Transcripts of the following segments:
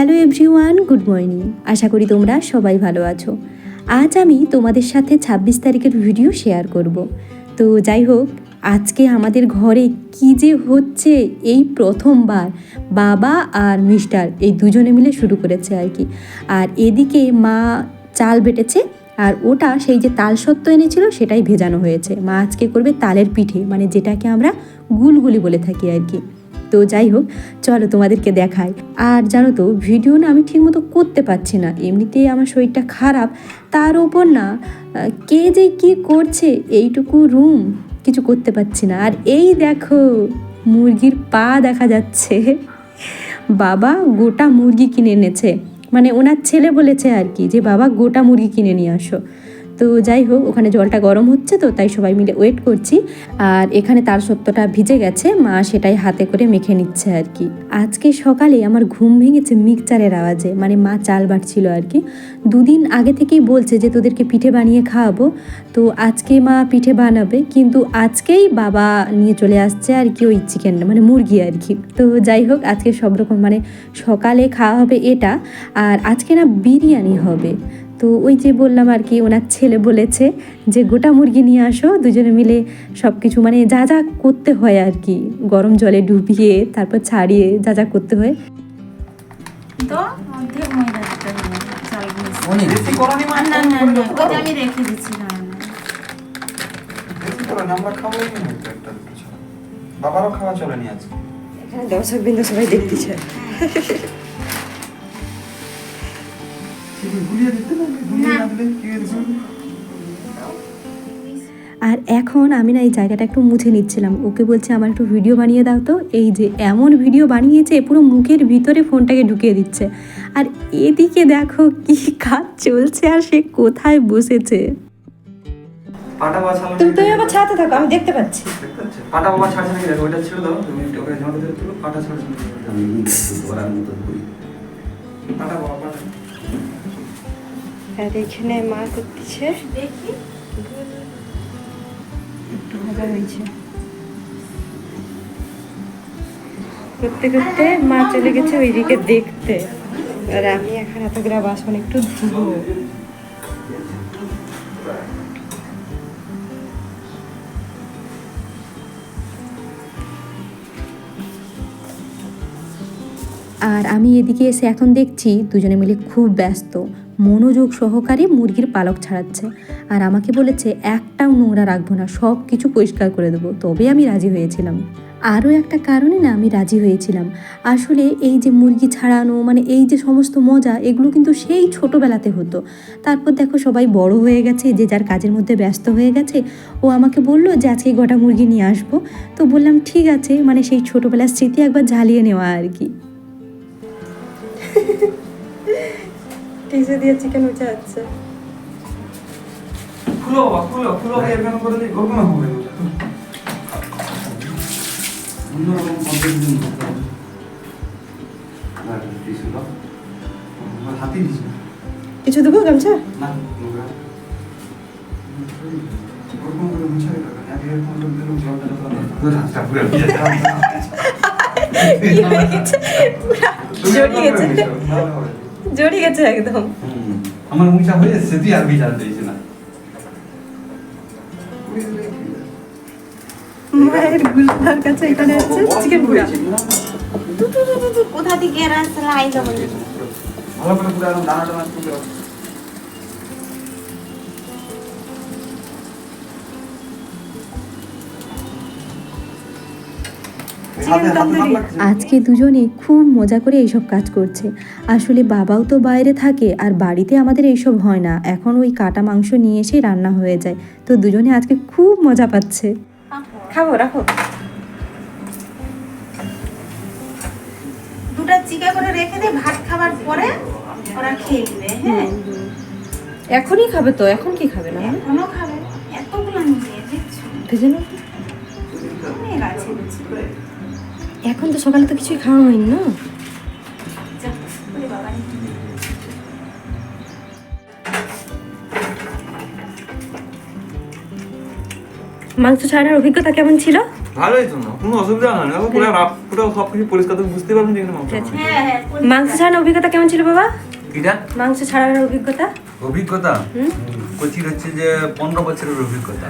Hello everyone, good morning. আশা করি তোমরা সবাই ভালো আছো। আজ আমি তোমাদের সাথে ছাব্বিশ তারিখের ভিডিও শেয়ার করব। তো যাই হোক, আজকে আমাদের ঘরে কি যে হচ্ছে এই প্রথমবার বাবা আর মিস্টার এই দুজনে মিলে শুরু করেছে আর কি। আর এদিকে মা চাল বেটেছে আর ওটা সেই যে তাল সত্ত্ব এনেছিল সেটাই ভেজানো হয়েছে। মা আজকে করবে তালের পিঠে মানে যেটাকে আমরা গুলগুলি বলে থাকি আর কি। তো যাই হোক, চলো তোমাদেরকে দেখাই। আর জানো তো ভিডিও না আমি ঠিকমতো করতে পারছি না। এমনিতেই আমার শরীরটা খারাপ। তার ওপর না কে যে কি করছে, এইটুকু রুম কিছু করতে পারছি না। আর এই দেখো, মুরগির পা দেখা যাচ্ছে। বাবা গোটা মুরগি কিনে এনেছে। মানে ওনার ছেলে বলেছে আর কি, যে বাবা গোটা মুরগি কিনে নিয়ে আসো। তো যাই হোক, ওখানে জলটা গরম হচ্ছে তো, তাই সবাই মিলে ওয়েট করছি। আর এখানে তার সত্যটা ভিজে গেছে, মা সেটাই হাতে করে মেখে নিচ্ছে আর কি। আজকে সকালে আমার ঘুম ভেঙেছে মিক্সচারের আওয়াজে মানে মা চাল বাটছিল আর কি। দুদিন আগে থেকেই বলছে যে, তোদেরকে পিঠে বানিয়ে খাওয়াবো। তো আজকে মা পিঠে বানাবে, কিন্তু আজকেই বাবা নিয়ে চলে আসছে আর কি ওই চিকেন মানে মুরগি আর কি। তো যাই হোক, আজকে সব রকম মানে সকালে খাওয়া হবে এটা, আর আজকে না বিরিয়ানি হবে। তো ওই যে বললাম আর কি ওনার ছেলে বলেছে যে গোটা মুরগি নিয়ে আসো দুজনে মিলে সব কিছু মানে যা যা করতে হয় আর কি গরম জলে ডুবিয়ে তারপর ছাড়িয়ে যা যা করতে হয়। তো আমি রেখে দিচ্ছি। বাবারও খাওয়া চলেনি আজকে। দর্শক বিন্দু সবাই দেখতেছে গুলিয়ে দিতে না গুলিয়ে না। দিলে কি হয়েছে আর এখন আমি না এই জায়গাটা একটু মুছে নিচ্ছিলাম। ওকে বলছে আমার একটু ভিডিও বানিয়ে দাও তো। এই যে এমন ভিডিও বানিয়েছে পুরো মুখের ভিতরে ফোনটাকে ঢুকিয়ে দিচ্ছে। আর এদিকে দেখো কি কাজ চলছে আর সে কোথায় বসেছে? পাটা বাবা তুমি তুমি আবার ছাড়তে থাকো আমি দেখতে পাচ্ছি। পাটা বাবা ছাড়ছে নাকি দেখো? ওইটা ছেড়ে দাও তুমি ওকে ঝাঁটা দিয়ে তুলো পাটা ছাড়ছে আমি বাবা পাটা আর এখানে মা করতেছে। একটু ভাজা হয়েছে। করতে করতে মা চলে গেছে ওইদিকে দেখতে। আর আমি এখন এতগুলো বাসন একটু ধুবো। আর আমি এদিকে এসে এখন দেখছি দুজনে মিলে খুব ব্যস্ত। মনোযোগ সহকারে মুরগির পালক ছাড়াচ্ছে। আর আমাকে বলেছে, একটাও নোংরা রাখব না, সব কিছু পরিষ্কার করে দেবো। তবে আমি রাজি হয়েছিলাম। আরও একটা কারণে না আমি রাজি হয়েছিলাম। আসলে এই যে মুরগি ছাড়ানো মানে এই যে সমস্ত মজা, এগুলো কিন্তু সেই ছোটোবেলাতে হতো। তারপর দেখো সবাই বড় হয়ে গেছে, যে যার কাজের মধ্যে ব্যস্ত হয়ে গেছে, ও আমাকে বলল যে, আজকে গোটা মুরগি নিয়ে আসব? তো বললাম, ঠিক আছে। মানে সেই ছোটোবেলার স্মৃতি একবার ঝালিয়ে নেওয়া আর কি। টিসে দিয়ে চিকেন উঠে যাচ্ছে খুলো বাবা খুলো খুলো এরকম করে দিই গরম না হবে অন্যরকম পদ্ধতি কিছু দেবো গামছা? না কি হয়ে গেছে? পুরা জড়িয়ে গেছে। জড়িয়ে গেছে একদম। আমার মুখটা হয়ে যাচ্ছে তুই আর বিচার দিয়েছে না। মায়েরগুলার কাছে এখানে আছে চিকেন পুরা। তু তু তু তু, তু কোথা থেকে এরা আসলে আইলো বলে ভালো করে পুরো দানা দানা আজকে দুজনে খুব মজা করে এইসব কাজ করছে। আসলে বাবাও তো বাইরে থাকে আর বাড়িতে আমাদের এইসব হয় না। এখন ওই কাটা মাংস নিয়ে এসেই রান্না হয়ে যায়। তো দুজনে আজকে খুব মজা পাচ্ছে। খাব রাখো। দুটা চিকা করে রেখে দে ভাত খাবার পরে ওরা খেয়ে নেবে হ্যাঁ? এখনই খাবে তো এখন কি খাবে না? এখনও খাবে। এতগুলো নিয়ে দেখছ? ভেজে আছে। এখন তো সকালে তো কিছুই খাওয়া হয়নি না। মাংস ছাড়ার অভিজ্ঞতা কেমন ছিল ভালোই তো না কোনো অসুবিধা হয় না পুরো পুরো সব কিছু পরিষ্কার তুমি বুঝতে পারবেন যে মাংস হ্যাঁ হ্যাঁ। মাংস ছাড়ানোর অভিজ্ঞতা কেমন ছিল বাবা। কিটা মাংস ছাড়ানোর অভিজ্ঞতা অভিজ্ঞতা হুম? কোচির হচ্ছে যে পনেরো বছরের অভিজ্ঞতা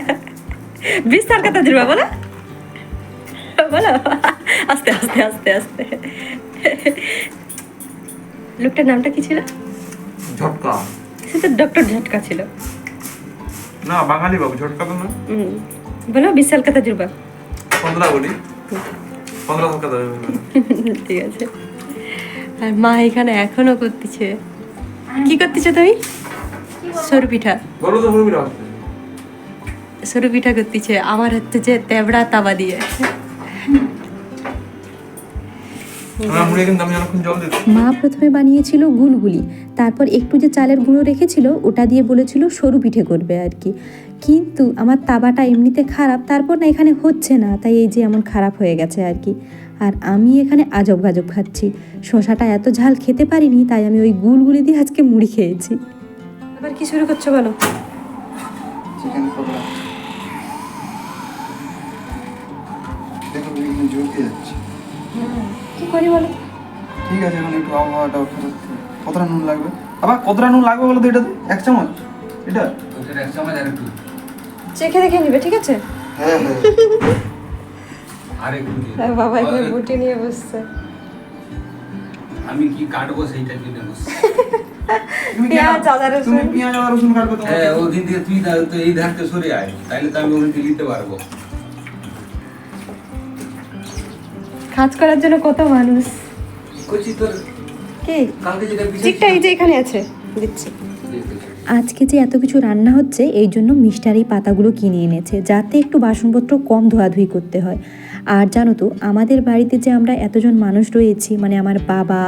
বিস্তার কথা দিবা বলো বলো? আস্তে আস্তে আস্তে আস্তে। লোকটার নামটা কি ছিল? ঝটকা। সে তো ডক্টর ঝটকা ছিল। না বাঙালি বাবু ঝটকা তো না। বলো বিশাল কথা জুড়বা। পনেরো কোটি পনেরো দেবে ঠিক আছে। আর মা এখানে এখনও করতেছে। কি করতেছো তুমি? সরু পিঠা বলো তো হরবির আসছে সরু পিঠা করতেছে। আমার হচ্ছে যে তেবড়া তাবা দিয়ে। মা প্রথমে বানিয়েছিল গুলগুলি তারপর একটু যে চালের গুঁড়ো রেখেছিল ওটা দিয়ে বলেছিল সরু পিঠে করবে আর কি। কিন্তু আমার তাবাটা এমনিতে খারাপ তারপর না এখানে হচ্ছে না তাই এই যে এমন খারাপ হয়ে গেছে আর কি। আর আমি এখানে আজব গাজব খাচ্ছি। শশাটা এত ঝাল খেতে পারিনি তাই আমি ওই গুলগুলি দিয়ে আজকে মুড়ি খেয়েছি। এবার কি শুরু করছ বলো? চিকেন পকোড়া। দেখো এখানে জ্বলতে যাচ্ছে। কি করি বলো? ঠিক আছে এখন একটু আবহাওয়াটা ফেরত কতটা নুন লাগবে? আবার কতটা নুন লাগবে বলো তো এটাতে এক চামচ? এটা? এক চামচ আর একটু। চেখে দেখে নিবে ঠিক আছে? হ্যাঁ হ্যাঁ। আর দিয়ে হ্যাঁ, বাবা দাও। এখানে বুটি নিয়ে বসছে। আমি কি কাটবো সেইটার জন্য বসছি। তুমি পেঁয়াজ, আদা, রসুন। তুমি পেঁয়াজ আদা রসুন কাটবে হ্যাঁ ওদিন থেকে তুই তো এই ধারতে সরে আয়। তাইলে তো আমি থেকে নিতে পারব। কাজ করার জন্য কত মানুষ? এই যে এখানে আছে দিচ্ছি। আজকে যে এত কিছু রান্না হচ্ছে এই জন্য মিস্টার এই পাতাগুলো কিনে এনেছে যাতে একটু বাসনপত্র কম ধোয়াধুয়ি করতে হয়। আর জানো তো আমাদের বাড়িতে যে আমরা এতজন মানুষ রয়েছি মানে আমার বাবা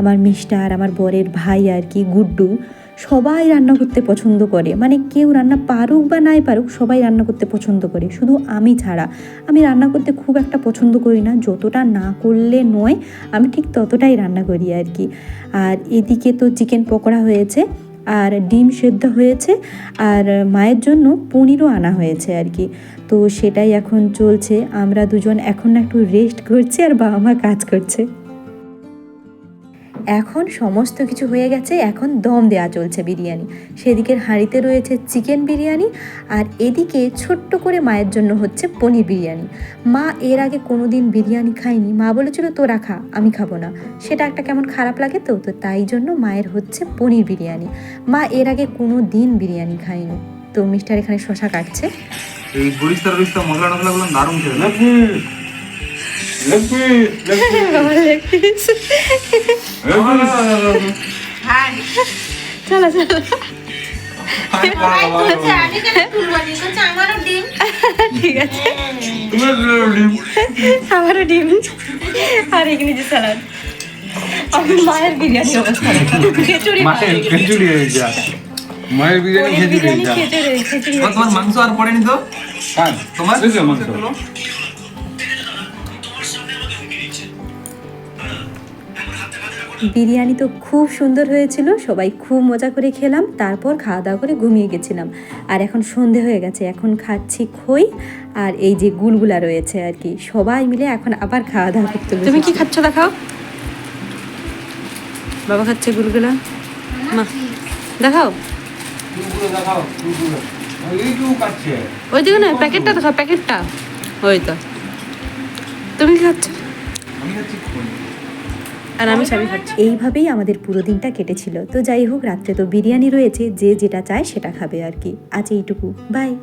আমার মিস্টার আমার বরের ভাই আর কি গুড্ডু সবাই রান্না করতে পছন্দ করে। মানে কেউ রান্না পারুক বা নাই পারুক, সবাই রান্না করতে পছন্দ করে। শুধু আমি ছাড়া। আমি রান্না করতে খুব একটা পছন্দ করি না। যতটা না করলে নয়, আমি ঠিক ততটাই রান্না করি আর কি। আর এদিকে তো চিকেন পকোড়া হয়েছে, আর ডিম সেদ্ধ হয়েছে, আর মায়ের জন্য পনিরও আনা হয়েছে আর কি। তো সেটাই এখন চলছে। আমরা দুজন এখন একটু রেস্ট করছি আর বাবা মা কাজ করছে। এখন সমস্ত কিছু হয়ে গেছে এখন দম দেওয়া চলছে বিরিয়ানি। সেদিকের হাঁড়িতে রয়েছে চিকেন বিরিয়ানি আর এদিকে ছোট্ট করে মায়ের জন্য হচ্ছে পনির বিরিয়ানি। মা এর আগে কোনো দিন বিরিয়ানি খায়নি। মা বলেছিল তোরা খা আমি খাব না। সেটা একটা কেমন খারাপ লাগে তো তো তাই জন্য মায়ের হচ্ছে পনির বিরিয়ানি। মা এর আগে কোনো দিন বিরিয়ানি খায়নি। তো মিস্টার এখানে শশা কাটছে। এই মশলা দারুণ হাই চলো চলো ঠিক আছে আমারও ডিম আর এখানে যে স্যালাড আমি মায়ের বিরিয়ানি অবস্থা খিচুড়ি খিচুড়ি হয়ে যা মায়ের বিরিয়ানি খিচুড়ি হয়ে বিরিয়ানি যা খিচুড়ি খিচুড়ি তোমার মাংস আর পড়েনি তো? তোমার? মাংস। বিরিয়ানি তো খুব সুন্দর হয়েছিল সবাই খুব মজা করে খেলাম তারপর খাওয়া দাওয়া করে ঘুমিয়ে গেছিলাম। আর এখন সন্ধে হয়ে গেছে এখন খাচ্ছি খই আর এই যে গুলগুলা রয়েছে আর কি সবাই মিলে এখন আবার খাওয়া দাওয়া করতে তুমি কি খাচ্ছ দেখাও? বাবা খাচ্ছে গুলগুলা মা দেখাও। ওই দিকে না প্যাকেটটা দেখাও প্যাকেটটা। ওই তো। তুমি কি খাচ্ছ? আমি খুন আর আমি সবই খাচ্ছি। এইভাবেই আমাদের পুরো দিনটা কেটেছিল। তো যাই হোক, রাত্রে তো বিরিয়ানি রয়েছে, যে যেটা চায় সেটা খাবে আর কি। আজ এইটুকু। বাই।